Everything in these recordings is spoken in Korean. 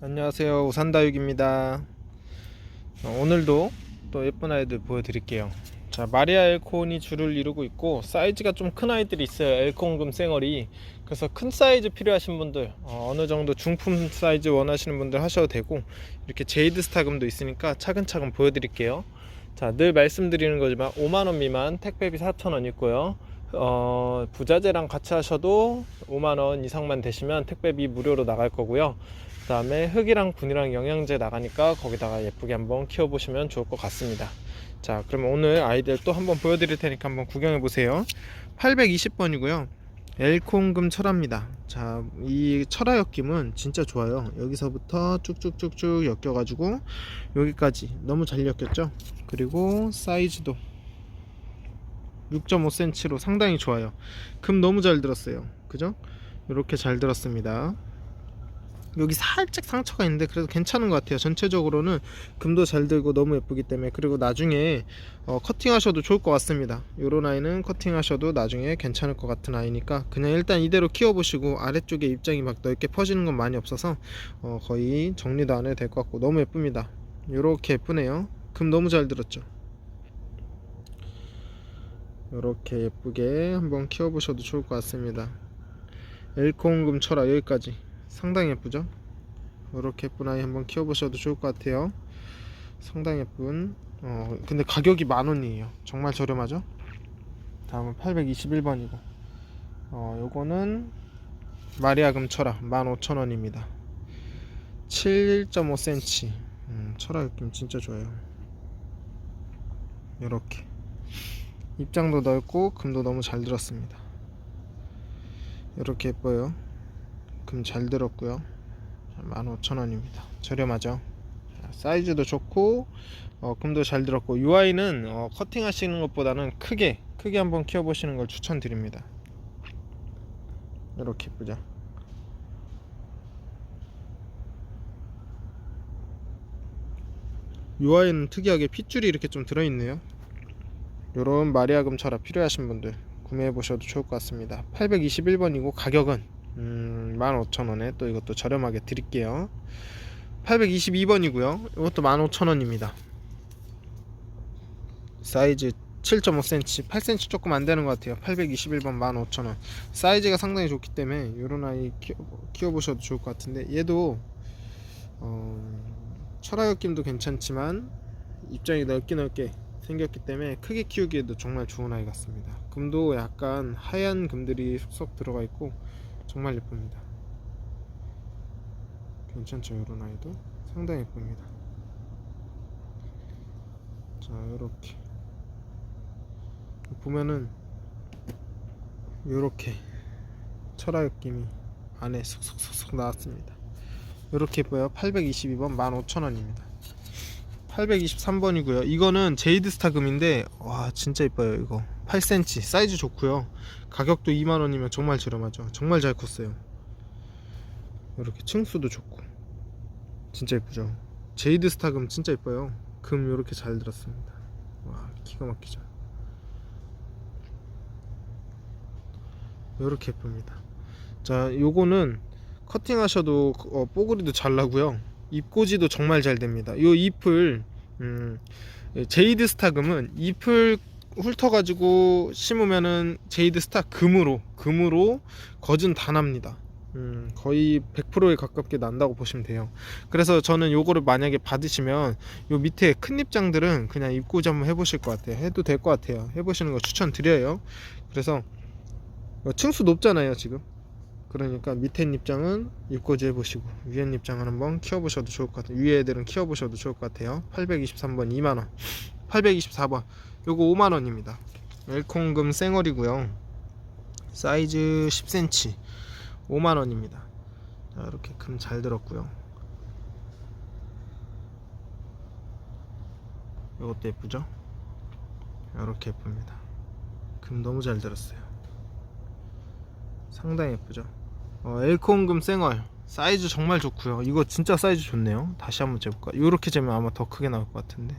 안녕하세요. 우산다육입니다. 어, 오늘도 또 예쁜 아이들 보여드릴게요. 자 마리아 엘콘이 줄을 이루고 있고 사이즈가 좀 큰 아이들이 있어요. 엘콘금 쌩얼이. 그래서 큰 사이즈 필요하신 분들 어, 느 정도 중품 사이즈 원하시는 분들 하셔도 되고 이렇게 제이드 스타금도 있으니까 차근차근 보여드릴게요 자 늘 말씀드리는 거지만 5만원 미만 택배비 4,000원 있고요. 어, 부자재랑 같이 하셔도 5만원 이상만 되시면 택배비 무료로 나갈 거고요. 그 다음에 흙이랑 분이랑 영양제 나가니까 거기다가 예쁘게 한번 키워보시면 좋을 것 같습니다. 자 그러면 오늘 아이들 또 한번 보여드릴 테니까 한번 구경해 보세요. 820번이고요 엘콩금 철화입니다. 자 이 철화 엮임은 진짜 좋아요. 여기서부터 쭉쭉쭉쭉 엮여 가지고 여기까지 너무 잘 엮였죠? 그리고 사이즈도 6.5cm로 상당히 좋아요. 금 너무 잘 들었어요. 그죠? 이렇게 잘 들었습니다 여기 살짝 상처가 있는데 그래도 괜찮은 것 같아요. 전체적으로는 금도 잘 들고 너무 예쁘기 때문에 그리고 나중에 어, 커팅하셔도 좋을 것 같습니다. 요런 아이는 커팅하셔도 나중에 괜찮을 것 같은 아이니까 그냥 일단 이대로 키워보시고 아래쪽에 입장이 막 넓게 퍼지는 건 많이 없어서 어, 거의 정리도 안 해도 될 것 같고 너무 예쁩니다. 요렇게 예쁘네요. 금 너무 잘 들었죠? 요렇게 예쁘게 한번 키워보셔도 좋을 것 같습니다. 엘콩금 철화 여기까지 상당히 예쁘죠? 이렇게 예쁜 아이 한번 키워보셔도 좋을 것 같아요. 상당히 예쁜. 어, 근데 가격이 만 원이에요. 정말 저렴하죠? 다음은 821번이고. 어, 요거는 마리아 금 철화 15,000원입니다. 7.5cm. 음, 철화 느낌 진짜 좋아요. 이렇게 입장도 넓고 금도 너무 잘 들었습니다. 이렇게 예뻐요. 금잘 들었고요. 15,000원입니다. 저렴하죠? 자, 사이즈도 좋고 어, 금도 잘 들었고 이 아이는 어, 커팅 하시는 것보다는 크게 크게 한번 키워 보시는 걸 추천드립니다. 이렇게 예쁘죠 이 아이는 특이하게 핏줄이 이렇게 좀 들어있네요. 요런 마리아금 철화 필요하신 분들 구매해 보셔도 좋을 것 같습니다. 821번이고 가격은 음, 15,000원에 또 이것도 저렴하게 드릴게요. 822번이고요. 이것도 15,000원입니다. 사이즈 7.5cm 8cm 조금 안 되는 것 같아요. 821번 15,000원. 사이즈가 상당히 좋기 때문에 이런 아이 키워, 보셔도 좋을 것 같은데 얘도 어, 철화역김도 괜찮지만 입장이 넓게 넓게 생겼기 때문에 크게 키우기에도 정말 좋은 아이 같습니다. 금도 약간 하얀 금들이 쏙쏙 들어가 있고 정말 예쁩니다. 괜찮죠, 이런 아이도 상당히 예쁩니다. 자, 이렇게 보면은 이렇게 철화 느낌이 안에 쏙쏙쏙쏙 나왔습니다. 이렇게 예뻐요. 822번 15,000원입니다. 823번이고요. 이거는 제이드 스타 금인데 와 진짜 예뻐요 이거 8cm 사이즈 좋고요. 가격도 2만원이면 정말 저렴하죠. 정말 잘 컸어요. 이렇게 층수도 좋고. 진짜 예쁘죠? 제이드 스타금 진짜 예뻐요. 금 이렇게 잘 들었습니다. 와 기가 막히죠? 이렇게 예쁩니다. 자 요거는 커팅 하셔도 어, 뽀글이도 잘 나고요. 잎꽂이도 정말 잘 됩니다. 요 잎을 음, 제이드 스타금은 잎을 훑어가지고 심으면은 제이드 스타 금으로 금으로 거진 다 납니다. 음, 거의 100%에 가깝게 난다고 보시면 돼요. 그래서 저는 요거를 만약에 받으시면 요 밑에 큰 잎장들은 그냥 입고지 한번 해보실 것 같아요. 해도 될 것 같아요. 해보시는 거 추천드려요. 그래서 층수 높잖아요, 지금. 그러니까 밑에 입장은 입고지 해보시고 위에 입장은 한번 키워보셔도 좋을 것 같아요. 위에 애들은 키워보셔도 좋을 것 같아요. 823번 2만원, 824번 요거 5만원입니다. 엘콩금 쌩얼이고요. 사이즈 10cm 5만원입니다. 자 이렇게 금 잘 들었고요. 요것도 예쁘죠? 이렇게 예쁩니다. 금 너무 잘 들었어요. 상당히 예쁘죠? 어, 엘콩금 쌩얼. 사이즈 정말 좋고요. 이거 진짜 사이즈 좋네요. 다시 한번 재볼까? 이렇게 재면 아마 더 크게 나올 것 같은데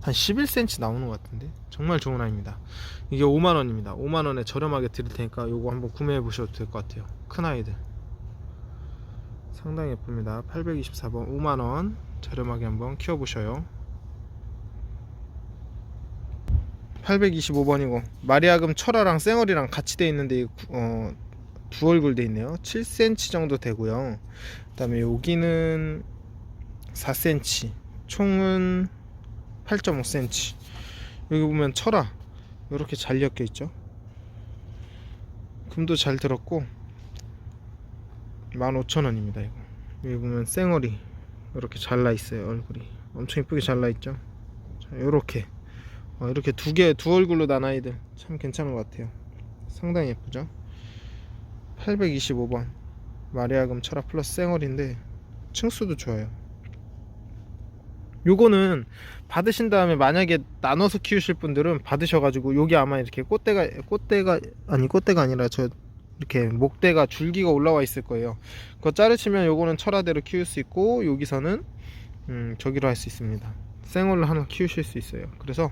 한 11cm 나오는 것 같은데? 정말 좋은 아이입니다. 이게 5만원입니다. 5만원에 저렴하게 드릴 테니까 요거 한번 구매해 보셔도 될 것 같아요. 큰 아이들. 상당히 예쁩니다. 824번 5만원 저렴하게 한번 키워보셔요. 825번이고 마리아금 철화랑 쌩얼이랑 같이 돼 있는데 어, 두 얼굴 돼 있네요. 7cm 정도 되고요. 그 다음에 여기는 4cm 총은 8.5cm 여기 보면 철화 이렇게 잘 엮여 있죠? 금도 잘 들었고 15,000원입니다 이거. 여기 보면 쌩얼이 이렇게 잘나 있어요 얼굴이. 엄청 이쁘게 잘나 있죠? 자 요렇게. 어, 이렇게 두 개 두 얼굴로 난 아이들 참 괜찮은 것 같아요. 상당히 예쁘죠? 825번. 마리아금 철화 플러스 쌩얼인데 층수도 좋아요 요거는 받으신 다음에 만약에 나눠서 키우실 분들은 받으셔가지고 여기 아마 이렇게 꽃대가 꽃대가 아니 꽃대가 아니라 저 이렇게 목대가 줄기가 올라와 있을 거예요. 그거 자르시면 요거는 철화대로 키울 수 있고 여기서는 음, 저기로 할 수 있습니다. 생얼로 하나 키우실 수 있어요. 그래서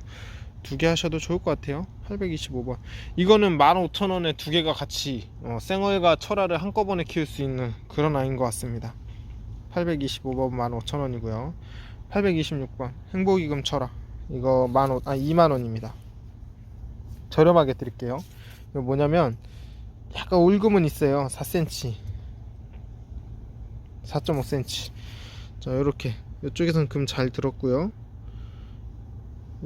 두 개 하셔도 좋을 것 같아요. 825번. 이거는 15,000원에 두 개가 같이 어, 생얼과 철화를 한꺼번에 키울 수 있는 그런 아이인 것 같습니다. 825번 15,000원이고요 826번. 행복이금 철화 이거 15,000, 아 2만원입니다. 저렴하게 드릴게요. 이거 뭐냐면 약간 올금은 있어요. 4cm 4.5cm 자 이렇게. 이쪽에선 금 잘 들었고요.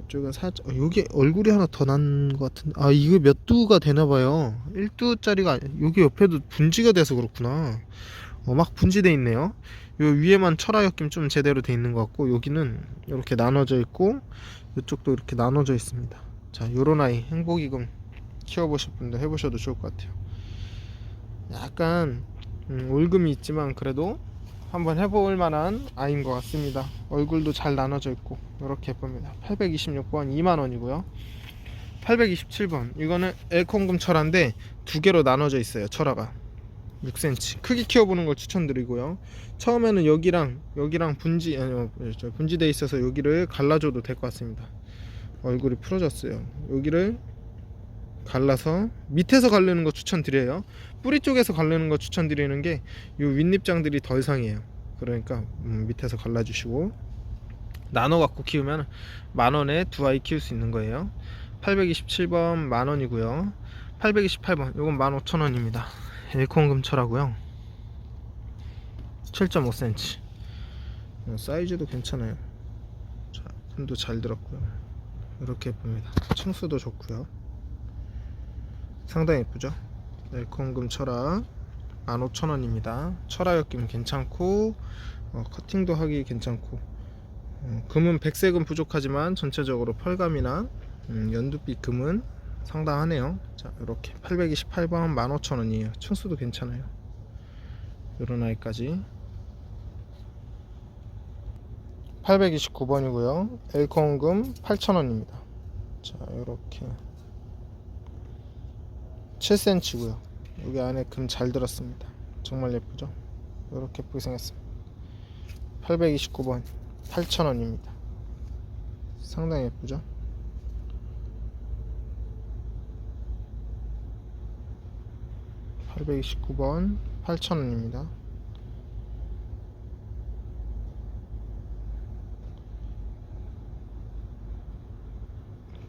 이쪽은 살짝 어, 여기 얼굴이 하나 더 난 것 같은데. 아 이거 몇 두가 되나봐요. 1두짜리가 여기 옆에도 분지가 돼서 그렇구나. 어, 막 분지돼 있네요 요 위에만 철화 엮임 좀 제대로 돼 있는 것 같고 여기는 이렇게 나눠져 있고 이쪽도 이렇게 나눠져 있습니다. 자 요런 아이 행복이금 키워보실 분들 해보셔도 좋을 것 같아요. 약간 음, 올금이 있지만 그래도 한번 해볼 만한 아이인 것 같습니다. 얼굴도 잘 나눠져 있고 이렇게 예쁩니다. 826번 2만원이고요. 827번. 이거는 엘콩금 철화인데 두 개로 나눠져 있어요 철화가 6cm 크게 키워보는 걸 추천드리고요. 처음에는 여기랑 여기랑 분지 아니 어, 저 분지돼 있어서 여기를 갈라줘도 될 것 같습니다. 얼굴이 풀어졌어요. 여기를 갈라서 밑에서 갈르는 거 추천드려요. 뿌리 쪽에서 갈르는 거 추천드리는 게 이 윗잎장들이 더 이상해요. 그러니까 음, 밑에서 갈라주시고. 나눠 갖고 키우면 만원에 두 아이 키울 수 있는 거예요. 827번 만원이고요. 828번. 이건 15,000원입니다 엘콘 금철하고요. 7.5cm 어, 사이즈도 괜찮아요. 자, 손도 잘 들었고요. 이렇게 예쁩니다. 층수도 좋고요. 상당히 예쁘죠? 엘콘금 철화 15,000원입니다. 철화 엮임 괜찮고 어, 커팅도 하기 괜찮고 어, 금은 백색은 부족하지만 전체적으로 펄감이나 음, 연두빛 금은 상당하네요. 자 이렇게 828번 15,000원이에요. 층수도 괜찮아요. 요런 아이까지. 829번이고요. 엘콘금 8,000원입니다. 자 이렇게. 7cm고요. 여기 안에 금 잘 들었습니다. 정말 예쁘죠? 이렇게 예쁘게 생겼습니다. 829번 8,000원입니다. 상당히 예쁘죠 (829번) (8,000원입니다)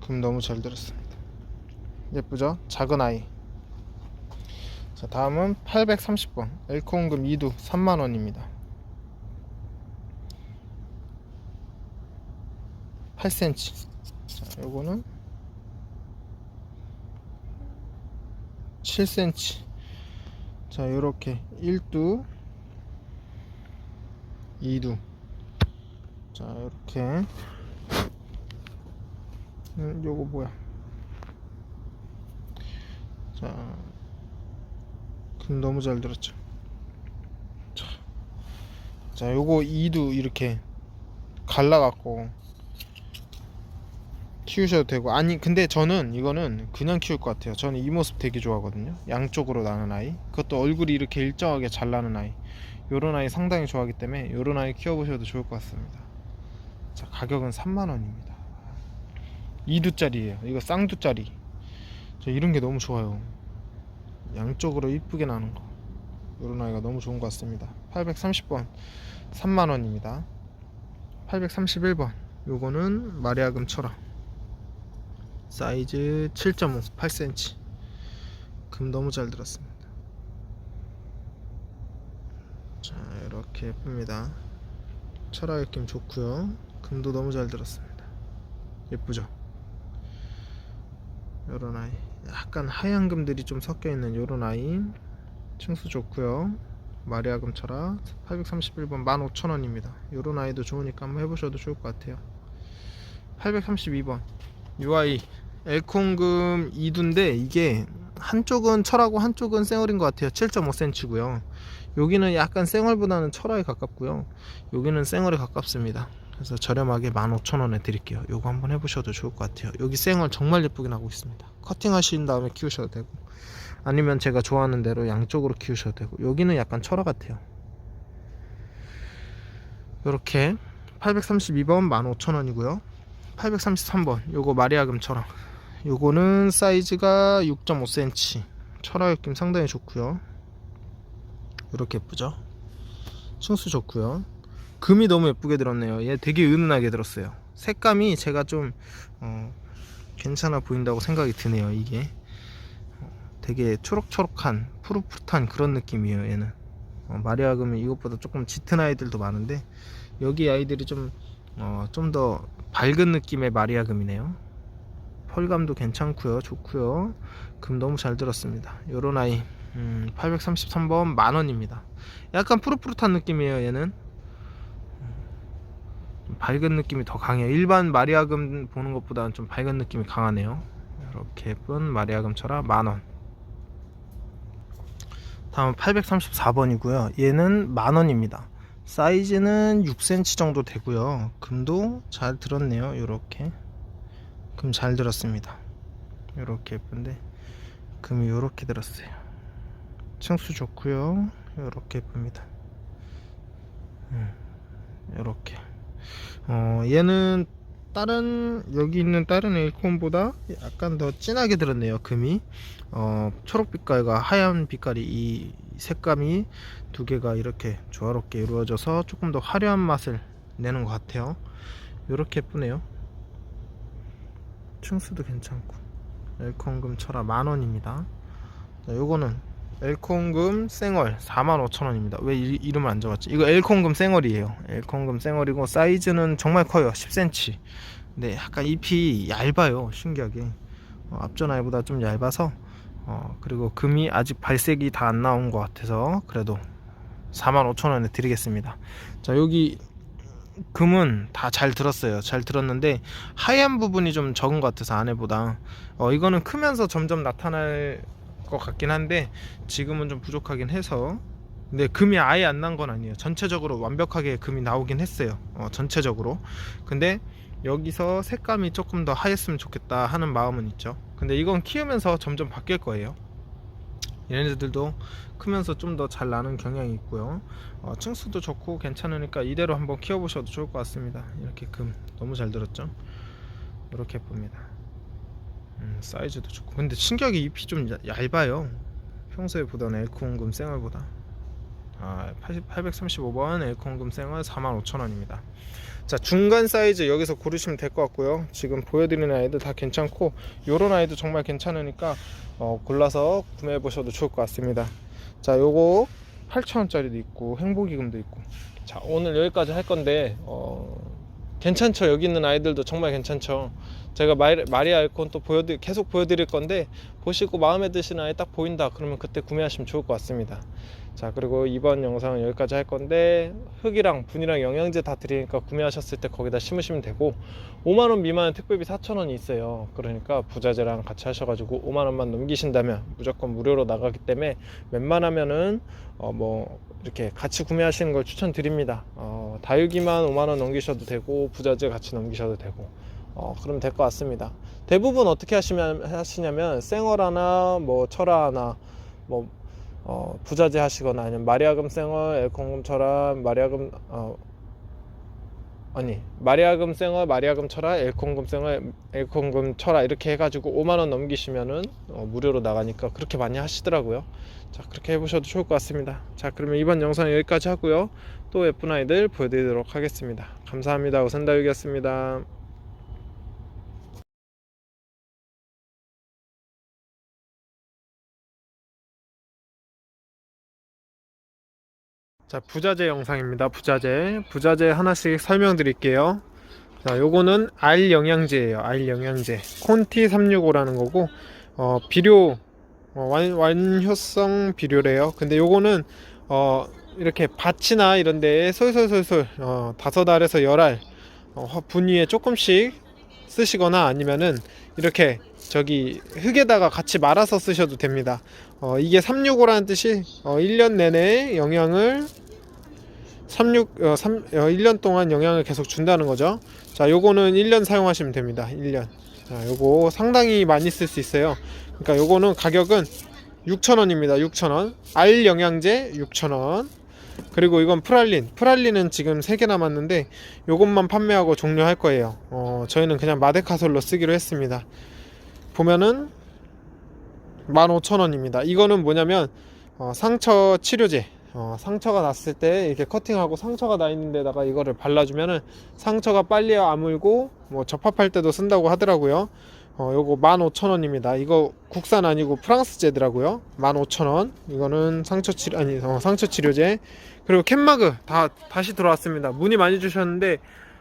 금 너무 잘 들었습니다. 예쁘죠? 작은 아이. 자 다음은 830번. 엘코온금 2두 3만원입니다. 8cm 자 요거는 7cm 자 요렇게. 1두. 2두. 자 요렇게. 음, 요거 뭐야? 자, 금 너무 잘 들었죠. 자, 자, 요거 2도 이렇게 갈라갖고 키우셔도 되고 아니 근데 저는 이거는 그냥 키울 것 같아요. 저는 이 모습 되게 좋아하거든요. 양쪽으로 나는 아이. 그것도 얼굴이 이렇게 일정하게 잘 나는 아이. 요런 아이 상당히 좋아하기 때문에 요런 아이 키워보셔도 좋을 것 같습니다. 자, 가격은 3만 원입니다. 2두짜리예요 이거 쌍두짜리 저 이런 게 너무 좋아요 양쪽으로 이쁘게 나는 거 이런 아이가 너무 좋은 것 같습니다 830번 3만원입니다 831번 요거는 마리아금 철화 사이즈 7.5 8cm 금 너무 잘 들었습니다. 자 이렇게 예쁩니다. 철화 느낌 좋고요. 금도 너무 잘 들었습니다. 예쁘죠? 요런 아이. 약간 하얀 금들이 좀 섞여 있는 요런 아이. 층수 좋고요. 마리아금 철화 831번 15,000원입니다. 요런 아이도 좋으니까 한번 해보셔도 좋을 것 같아요. 832번 요 아이 엘콩금 2두인데 이게 한쪽은 철하고 한쪽은 쌩얼인 것 같아요. 7.5cm고요. 여기는 약간 쌩얼보다는 철화에 가깝고요. 여기는 쌩얼에 가깝습니다. 그래서 저렴하게 15,000원에 드릴게요. 요거 한번 해보셔도 좋을 것 같아요. 여기 쌩얼 정말 예쁘게 나고 있습니다. 커팅 하신 다음에 키우셔도 되고 아니면 제가 좋아하는 대로 양쪽으로 키우셔도 되고 여기는 약간 철화 같아요. 요렇게 832번 15,000원이고요 833번. 요거 마리아금 철화 요거는 사이즈가 6.5cm 철화 느낌 상당히 좋고요. 이렇게 예쁘죠? 층수 좋고요. 금이 너무 예쁘게 들었네요. 얘 되게 은은하게 들었어요. 색감이 제가 좀 어, 괜찮아 보인다고 생각이 드네요 이게. 어, 되게 초록초록한 푸릇푸릇한 그런 느낌이에요 얘는. 어, 마리아금은 이것보다 조금 짙은 아이들도 많은데 여기 아이들이 좀 어, 좀더 밝은 느낌의 마리아 금이네요. 펄감도 괜찮고요. 좋고요. 금 너무 잘 들었습니다. 요런 아이 음, 833번 만원입니다. 약간 푸릇푸릇한 느낌이에요 얘는. 좀 밝은 느낌이 더 강해요. 일반 마리아금 보는 것보다는 좀 밝은 느낌이 강하네요. 이렇게 예쁜 마리아금 철화 만원. 다음 834번이고요. 얘는 만원입니다 사이즈는 6cm 정도 되고요. 금도 잘 들었네요. 요렇게. 금 잘 들었습니다. 요렇게 예쁜데. 금이 요렇게 들었어요. 층수 좋고요. 요렇게 예쁩니다. 음, 요렇게. 어 얘는 다른 여기 있는 다른 에이콘보다 약간 더 진하게 들었네요 금이. 어 초록 빛깔과 하얀 빛깔이 이 색감이 두 개가 이렇게 조화롭게 이루어져서 조금 더 화려한 맛을 내는 것 같아요. 요렇게 예쁘네요. 층수도 괜찮고. 엘콩금 철화 만원입니다. 자 요거는 엘콩금 쌩얼 45,000원입니다. 왜 이, 이름을 안 적었지? 이거 엘콩금 쌩얼이에요. 엘콩금 쌩얼이고 사이즈는 정말 커요. 10cm 근데 약간 잎이 얇아요. 신기하게. 어, 앞전 아이보다 좀 얇아서 어, 그리고 금이 아직 발색이 다 안 나온 것 같아서 그래도 45,000원에 드리겠습니다 자 여기 금은 다 잘 들었어요. 잘 들었는데 하얀 부분이 좀 적은 것 같아서 안에보다 어, 이거는 크면서 점점 나타날 것 같긴 한데 지금은 좀 부족하긴 해서 근데 금이 아예 안 난 건 아니에요. 전체적으로 완벽하게 금이 나오긴 했어요. 어, 전체적으로. 근데 여기서 색감이 조금 더 하였으면 좋겠다 하는 마음은 있죠. 근데 이건 키우면서 점점 바뀔 거예요. 얘네들도 크면서 좀 더 잘 나는 경향이 있고요. 어, 층수도 좋고 괜찮으니까 이대로 한번 키워보셔도 좋을 것 같습니다. 이렇게 금 너무 잘 들었죠? 이렇게 예쁩니다. 음, 사이즈도 좋고 근데 신기하게 잎이 좀 얇- 얇아요. 평소에 보던 엘콩금 쌩얼보다. 아, 80, 835번 엘콩금 쌩얼 45,000원입니다. 자 중간 사이즈 여기서 고르시면 될 것 같고요. 지금 보여드리는 아이들 다 괜찮고 요런 아이도 정말 괜찮으니까 어, 골라서 구매해 보셔도 좋을 것 같습니다. 자 요거 8,000원짜리도 있고 행복이금도 있고. 자 오늘 여기까지 할 건데 어, 괜찮죠? 여기 있는 아이들도 정말 괜찮죠? 제가 마리, 마리아 알콘 또 보여드 계속 보여드릴 건데 보시고 마음에 드시는 아이 딱 보인다. 그러면 그때 구매하시면 좋을 것 같습니다 자 그리고 이번 영상은 여기까지 할 건데 흙이랑 분이랑 영양제 다 드리니까 구매하셨을 때 거기다 심으시면 되고 5만원 미만은 택배비 4천원이 있어요 그러니까 부자재랑 같이 하셔가지고 5만원만 넘기신다면 무조건 무료로 나가기 때문에 웬만하면은 어 뭐 이렇게 같이 구매하시는 걸 추천드립니다 어 다육이만 5만원 넘기셔도 되고 부자재 같이 넘기셔도 되고 어, 그럼 될 것 같습니다. 대부분 어떻게 하시면, 하시냐면, 쌩얼 하나, 뭐, 철화 하나, 뭐, 어, 부자재 하시거나 아니면 마리아금 쌩얼, 엘콩금 철화, 마리아금, 어, 아니 마리아금 생어 마리아금 쳐라 엘콩금 생어 엘콩금 쳐라 이렇게 해가지고 5만 원 넘기시면은 어, 무료로 나가니까 그렇게 많이 하시더라고요. 자 그렇게 해보셔도 좋을 것 같습니다. 자 그러면 이번 영상 은 여기까지 하고요. 또 예쁜 아이들 보여드리도록 하겠습니다. 감사합니다. 우산다육이었습니다 자 부자재 영상입니다. 부자재. 부자재 하나씩 설명드릴게요. 자 요거는 알 영양제예요. 알 영양제. 콘티 365라는 거고 어 비료 어, 완, 완효성 비료래요. 근데 요거는 어 이렇게 밭이나 이런 데에 솔솔솔솔 어 다섯 알에서 열알 어, 분위에 조금씩 쓰시거나 아니면은 이렇게 저기 흙에다가 같이 말아서 쓰셔도 됩니다. 어 이게 365라는 뜻이 어 1년 내내 영양을 36, 어, 3, 어, 1년 동안 영향을 계속 준다는 거죠. 자, 요거는 1년 사용하시면 됩니다. 1년. 자, 요거 상당히 많이 쓸 수 있어요. 그러니까 요거는 가격은 6,000원입니다. 6,000원. 알 영양제 6,000원. 그리고 이건 프랄린. 프랄린은 지금 3개 남았는데 요것만 판매하고 종료할 거예요. 어, 저희는 그냥 마데카솔로 쓰기로 했습니다. 보면은 15,000원입니다. 이거는 뭐냐면 어, 상처 치료제. 어, 상처가 났을 때 이렇게 커팅하고 상처가 나 있는 데다가 이거를 발라주면은 상처가 빨리 아물고 뭐 접합할 때도 쓴다고 하더라고요. 어, 요거 15,000원입니다. 이거 국산 아니고 프랑스제더라고요. 15,000원. 이거는 상처 치료 아니 어, 상처 치료제. 그리고 캔마그 다 다시 들어왔습니다. 문의 많이 주셨는데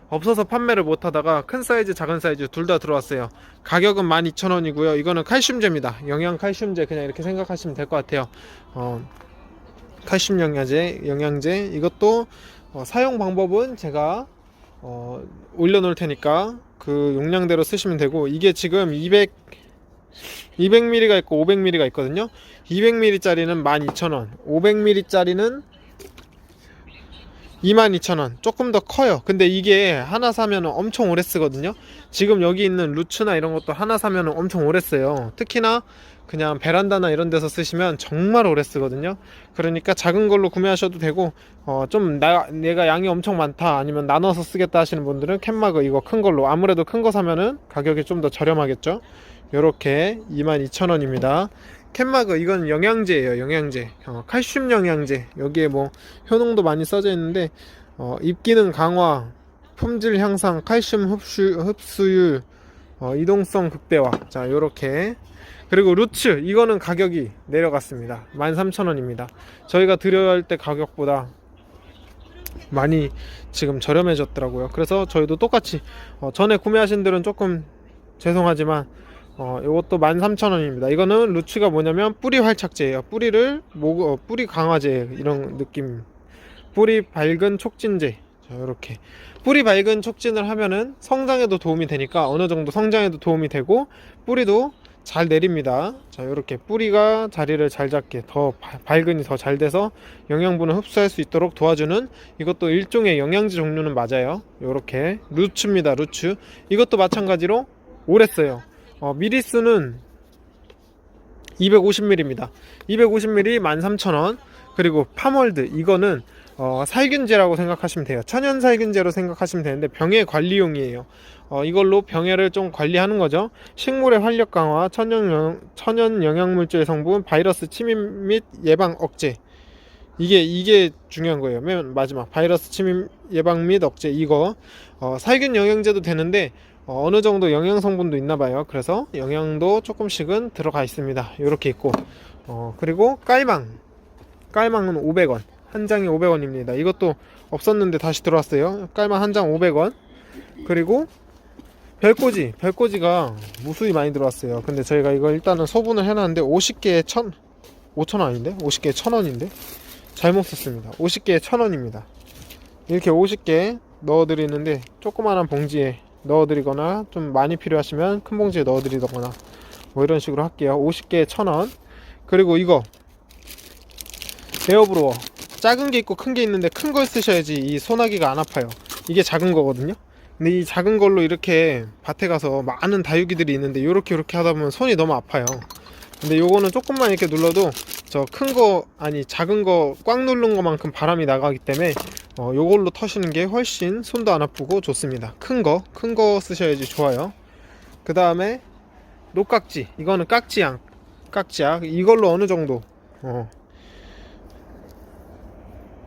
없어서 판매를 못 하다가 큰 사이즈, 작은 사이즈 둘 다 들어왔어요. 가격은 12,000원이고요. 이거는 칼슘제입니다. 영양 칼슘제 그냥 이렇게 생각하시면 될 것 같아요. 어, 칼슘 영양제, 영양제 이것도 어, 사용 방법은 제가 어, 올려놓을 테니까 그 용량대로 쓰시면 되고 이게 지금 200 200ml가 있고 500ml가 있거든요. 200ml짜리는 12,000원, 500ml짜리는 22,000원. 조금 더 커요. 근데 이게 하나 사면 엄청 오래 쓰거든요. 지금 여기 있는 루츠나 이런 것도 하나 사면 엄청 오래 써요. 특히나 그냥 베란다나 이런 데서 쓰시면 정말 오래 쓰거든요. 그러니까 작은 걸로 구매하셔도 되고, 어, 좀 나, 내가 양이 엄청 많다, 아니면 나눠서 쓰겠다 하시는 분들은 캔마그 이거 큰 걸로, 아무래도 큰 거 사면은 가격이 좀 더 저렴하겠죠. 요렇게 22,000원입니다. 캔마그 이건 영양제예요 영양제 어, 칼슘 영양제 여기에 뭐 효능도 많이 써져 있는데 어, 입기능 강화 품질 향상 칼슘 흡수, 흡수율 어, 이동성 극대화 자 요렇게 그리고 루츠 이거는 가격이 내려갔습니다 13,000원입니다 저희가 드려야 할 때 가격보다 많이 지금 저렴해졌더라고요 그래서 저희도 똑같이 어, 전에 구매하신 분들은 조금 죄송하지만 어, 이것도 13,000원입니다. 이거는 루츠가 뭐냐면 뿌리 활착제예요. 뿌리를 목 어, 뿌리 강화제 이런 느낌. 뿌리 밝은 촉진제. 자, 이렇게 뿌리 밝은 촉진을 하면은 성장에도 도움이 되니까 어느 정도 성장에도 도움이 되고 뿌리도 잘 내립니다. 자, 이렇게 뿌리가 자리를 잘 잡게 더 밝은이 더 잘 돼서 영양분을 흡수할 수 있도록 도와주는 이것도 일종의 영양제 종류는 맞아요. 이렇게 루츠입니다. 루츠. 이것도 마찬가지로 오래 써요. 어, 미리수는 250ml입니다. 250ml 13,000원. 그리고 파멀드 이거는 어, 살균제라고 생각하시면 돼요. 천연 살균제로 생각하시면 되는데 병해 관리용이에요. 어, 이걸로 병해를 좀 관리하는 거죠. 식물의 활력 강화, 천연, 영, 천연 영양물질 성분, 바이러스 침입 및 예방 억제. 이게 이게 중요한 거예요. 맨 마지막 바이러스 침입 예방 및 억제 이거 어, 살균 영양제도 되는데 어, 어느 정도 영양 성분도 있나 봐요. 그래서 영양도 조금씩은 들어가 있습니다. 이렇게 있고 어, 그리고 깔망 깔망은 500원 한 장에 500원입니다. 이것도 없었는데 다시 들어왔어요. 깔망 한 장 500원 그리고 별꼬지 별꼬지가 무수히 많이 들어왔어요. 근데 저희가 이거 일단은 소분을 해놨는데 50개에 천 5천원 아닌데? 50개에 천 원인데? 잘못 썼습니다. 50개에 천 원입니다. 이렇게 50개 넣어드리는데 조그마한 봉지에 넣어드리거나 좀 많이 필요하시면 큰 봉지에 넣어드리거나 뭐 이런 식으로 할게요 50개에 1000원 그리고 이거 에어브로어 작은 게 있고 큰 게 있는데 큰 걸 쓰셔야지 이 소나기가 안 아파요 이게 작은 거거든요 근데 이 작은 걸로 이렇게 밭에 가서 많은 다육이들이 있는데 이렇게 이렇게 하다 보면 손이 너무 아파요 근데 요거는 조금만 이렇게 눌러도 저 큰 거 아니 작은 거 꽉 누른 것만큼 바람이 나가기 때문에 어, 요걸로 터시는 게 훨씬 손도 안 아프고 좋습니다. 큰 거, 큰 거 쓰셔야지 좋아요. 그 다음에 녹깍지, 이거는 깍지양, 깍지약. 이걸로 어느 정도, 어,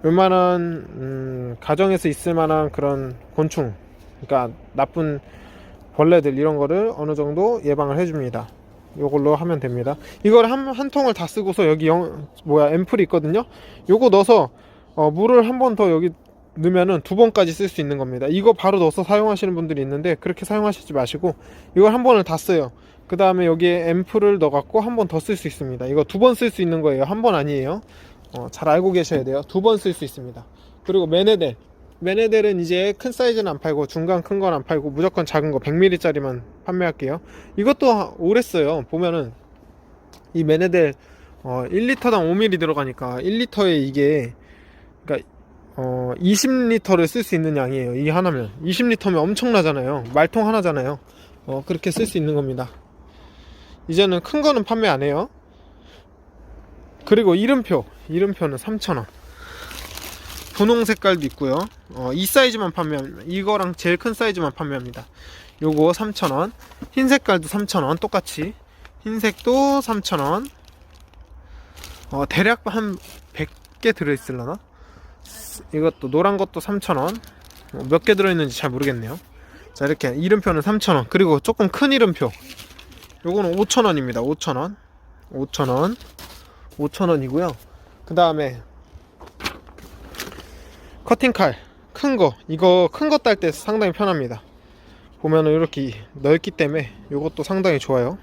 웬만한 음, 가정에서 있을 만한 그런 곤충, 그러니까 나쁜 벌레들 이런 거를 어느 정도 예방을 해줍니다. 요걸로 하면 됩니다. 이걸 한, 한 통을 다 쓰고서 여기 영, 뭐야 앰플이 있거든요. 요거 넣어서 어, 물을 한 번 더 여기 넣으면은 두 번까지 쓸 수 있는 겁니다. 이거 바로 넣어서 사용하시는 분들이 있는데 그렇게 사용하시지 마시고 이걸 한 번을 다 써요. 그 다음에 여기에 앰플을 넣어갖고 한 번 더 쓸 수 있습니다. 이거 두 번 쓸 수 있는 거예요. 한 번 아니에요. 어, 잘 알고 계셔야 돼요. 두 번 쓸 수 있습니다. 그리고 메네델. 메네델은 이제 큰 사이즈는 안 팔고 중간 큰 건 안 팔고 무조건 작은 거 100ml짜리만 판매할게요. 이것도 오래 써요. 보면은 이 메네델 어, 1리터당 5ml 들어가니까 1리터에 이게 그러니까 어, 20리터를 쓸 수 있는 양이에요. 이게 하나면 20리터면 엄청나잖아요. 말통 하나잖아요. 어, 그렇게 쓸 수 있는 겁니다. 이제는 큰 거는 판매 안 해요. 그리고 이름표, 이름표는 3,000원. 분홍 색깔도 있고요. 어, 이 사이즈만 판매합니다. 이거랑 제일 큰 사이즈만 판매합니다. 요거 3,000원. 흰 색깔도 3,000원. 똑같이. 흰색도 3,000원. 어, 대략 한 100개 들어있을라나? 이것도 노란 것도 3,000원. 어, 몇개 들어있는지 잘 모르겠네요. 자, 이렇게 이름표는 3,000원. 그리고 조금 큰 이름표. 요거는 5,000원입니다. 5,000원. 5,000원. 5,000원이고요. 그 다음에 커팅칼 큰 거 이거 큰 거 딸 때 상당히 편합니다. 보면은 이렇게 넓기 때문에 이것도 상당히 좋아요.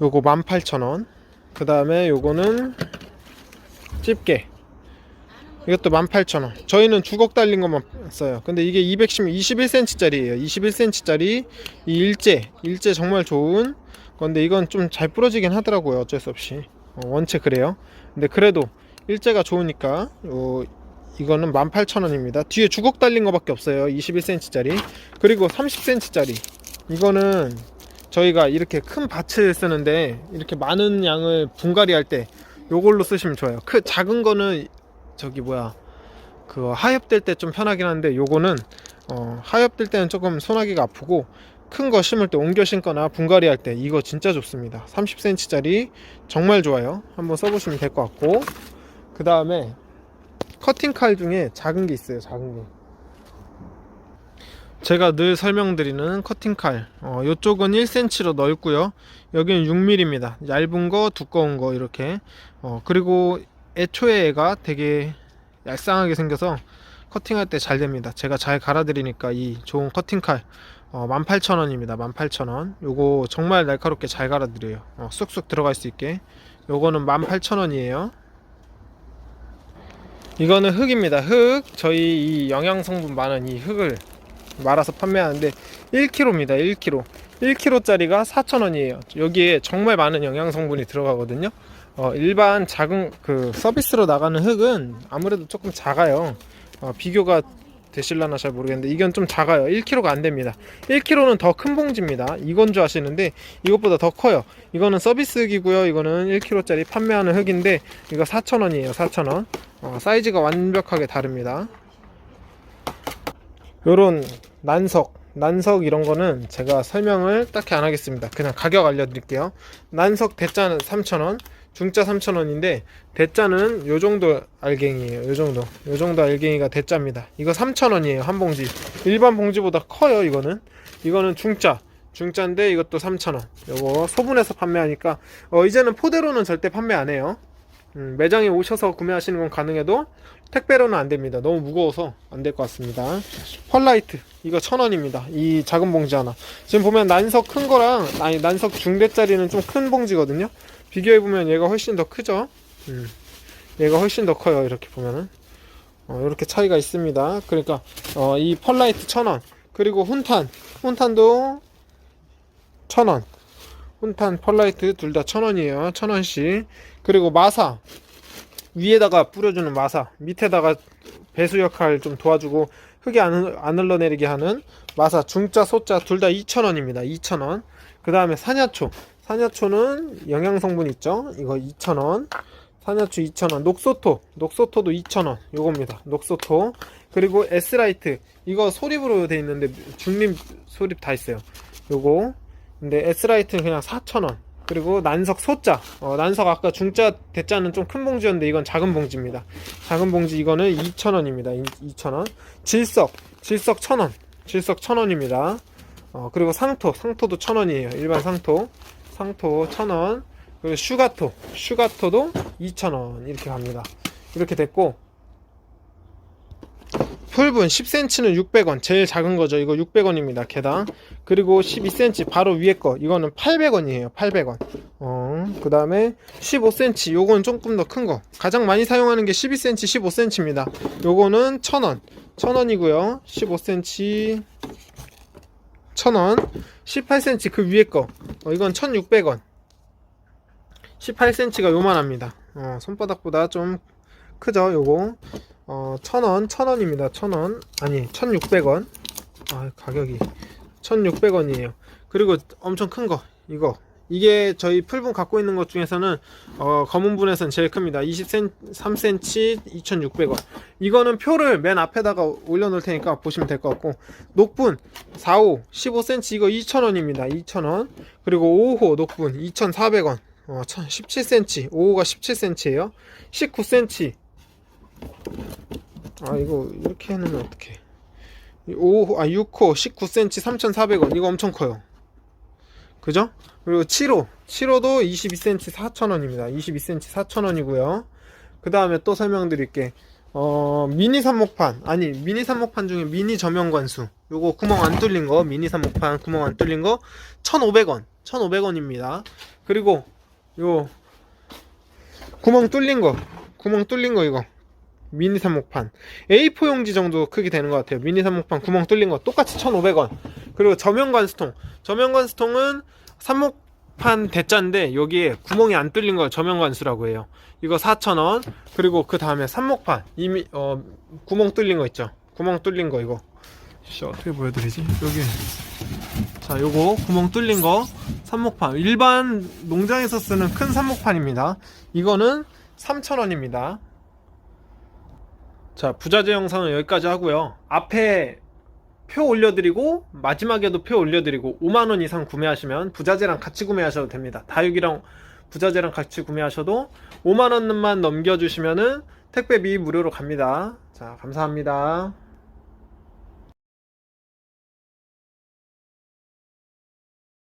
요거 18,000원. 그 다음에 요거는 집게. 이것도 18,000원. 저희는 주걱 달린 것만 써요. 근데 이게 210, 21cm 짜리에요. 21cm 짜리 이 일제. 일제 정말 좋은 건데 이건 좀 잘 부러지긴 하더라고요. 어쩔 수 없이. 어, 원체 그래요. 근데 그래도 일제가 좋으니까 요 이거는 18,000원입니다. 뒤에 주걱 달린 거밖에 없어요. 21cm짜리. 그리고 30cm짜리. 이거는 저희가 이렇게 큰 밭을 쓰는데 이렇게 많은 양을 분갈이 할 때 요걸로 쓰시면 좋아요. 크 작은 거는 저기 뭐야 그 하엽될 때 좀 편하긴 한데 요거는 어, 하엽될 때는 조금 손하기가 아프고 큰 거 심을 때 옮겨 심거나 분갈이 할 때 이거 진짜 좋습니다. 30cm짜리 정말 좋아요. 한번 써보시면 될 것 같고 그 다음에 커팅 칼 중에 작은 게 있어요. 작은 게. 제가 늘 설명드리는 커팅 칼. 어, 이쪽은 1cm로 넓고요. 여기는 6mm입니다. 얇은 거, 두꺼운 거 이렇게. 어, 그리고 애초에 얘가 되게 얄쌍하게 생겨서 커팅할 때 잘 됩니다. 제가 잘 갈아드리니까 이 좋은 커팅 칼. 어, 18,000원입니다. 18,000원. 요거 정말 날카롭게 잘 갈아드려요. 어, 쑥쑥 들어갈 수 있게. 요거는 18,000원이에요. 이거는 흙입니다. 흙. 저희 이 영양 성분 많은 이 흙을 말아서 판매하는데 1kg입니다. 1kg. 1kg짜리가 4,000원이에요. 여기에 정말 많은 영양 성분이 들어가거든요. 어, 일반 작은 그 서비스로 나가는 흙은 아무래도 조금 작아요. 어, 비교가 되실라나 잘 모르겠는데 이건 좀 작아요. 1kg가 안 됩니다. 1kg는 더 큰 봉지입니다. 이건 줄 아시는데 이것보다 더 커요. 이거는 서비스 흙이고요. 이거는 1kg짜리 판매하는 흙인데 이거 4,000원이에요. 4,000원. 어, 사이즈가 완벽하게 다릅니다. 요런 난석, 난석 이런 거는 제가 설명을 딱히 안 하겠습니다. 그냥 가격 알려드릴게요. 난석 대짜는 3,000원, 중짜 3,000원인데 대짜는 요 정도 알갱이에요. 요 정도. 요 정도 알갱이가 대짜입니다. 이거 3,000원이에요. 한 봉지. 일반 봉지보다 커요, 이거는. 이거는 중짜. 중짜인데 이것도 3,000원. 요거 소분해서 판매하니까 어, 이제는 포대로는 절대 판매 안 해요. 음, 매장에 오셔서 구매하시는 건 가능해도 택배로는 안 됩니다. 너무 무거워서 안 될 것 같습니다. 펄라이트 이거 천 원입니다. 이 작은 봉지 하나. 지금 보면 난석 큰 거랑 아니 난석 중대짜리는 좀 큰 봉지거든요. 비교해 보면 얘가 훨씬 더 크죠. 음, 얘가 훨씬 더 커요. 이렇게 보면은 어, 이렇게 차이가 있습니다. 그러니까 어, 이 펄라이트 천 원. 그리고 훈탄 훈탄도 천 원. 훈탄 펄라이트 둘 다 천 원이에요. 천 원씩. 그리고 마사 위에다가 뿌려주는 마사 밑에다가 배수 역할 좀 도와주고 흙이 안, 안 흘러내리게 하는 마사 중자 소자 둘 다 2,000원입니다 2,000원 그 다음에 사냐초 산야초는 영양 성분 있죠? 이거 2,000원. 산야초 2,000원. 녹소토. 녹소토도 2,000원. 요겁니다. 녹소토. 그리고 S라이트. 이거 소립으로 돼 있는데 중립 소립 다 있어요. 요거. 근데 S라이트는 그냥 4,000원. 그리고 난석 소자. 어, 난석 아까 중자 대자는 좀 큰 봉지였는데 이건 작은 봉지입니다. 작은 봉지 이거는 2,000원입니다. 2,000원. 질석. 질석 1,000원. 질석 1,000원입니다. 어, 그리고 상토. 상토도 1,000원이에요. 일반 상토. 상토 1,000원. 그리고 슈가토. 슈가토도 2,000원. 이렇게 갑니다. 이렇게 됐고 풀분 10cm는 600원. 제일 작은 거죠. 이거 600원입니다. 개당. 그리고 12cm 바로 위에 거. 이거는 800원이에요. 800원. 어, 그 다음에 15cm. 요건 조금 더 큰 거. 가장 많이 사용하는 게 12cm, 15cm입니다. 요거는 1000원. 1000원이고요. 15cm 1000원. 18cm 그 위에 거. 어, 이건 1600원. 18cm가 요만합니다. 어, 손바닥보다 좀 크죠, 요거. 어, 1000원, 1000원입니다. 1000원. 아니, 1600원. 아, 가격이 1600원이에요. 그리고 엄청 큰 거. 이거. 이게 저희 풀분 갖고 있는 것 중에서는 어, 검은 분에서는 제일 큽니다. 23cm 2,600원. 이거는 표를 맨 앞에다가 올려놓을 테니까 보시면 될 것 같고 녹분 45 15cm 이거 2,000원입니다. 2,000원. 그리고 5호 녹분 2,400원. 어, 17cm 5호가 17cm예요. 19cm 아 이거 이렇게 해놓으면 어떡해 5호 아 6호 19cm 3,400원 이거 엄청 커요. 그죠? 그리고 7호 7호도 22cm 4,000원입니다. 22cm 4,000원이고요. 그 다음에 또 설명드릴게. 어, 미니 삽목판. 아니, 미니 삽목판 중에 미니 저면관수. 요거 구멍 안 뚫린 거, 미니 삽목판 구멍 안 뚫린 거, 1,500원. 1,500원입니다. 그리고, 요, 구멍 뚫린 거, 구멍 뚫린 거 이거. 미니 삽목판. A4 용지 정도 크기 되는 것 같아요. 미니 삽목판 구멍 뚫린 거. 똑같이 1,500원. 그리고 저면관수통. 저면관수통은 삽목판 대자인데 여기에 구멍이 안 뚫린 걸 저면관수라고 해요. 이거 4,000원. 그리고 그 다음에 삽목판. 이미 어 구멍 뚫린 거 있죠. 구멍 뚫린 거 이거. 씨, 어떻게 보여드리지? 여기. 자, 요거 구멍 뚫린 거 삽목판. 일반 농장에서 쓰는 큰 삽목판입니다. 이거는 3,000원입니다. 자, 부자재 영상은 여기까지 하고요. 앞에 표 올려드리고 마지막에도 표 올려드리고 5만원 이상 구매하시면 부자재랑 같이 구매하셔도 됩니다. 다육이랑 부자재랑 같이 구매하셔도 5만원만 넘겨주시면은 택배비 무료로 갑니다. 자 감사합니다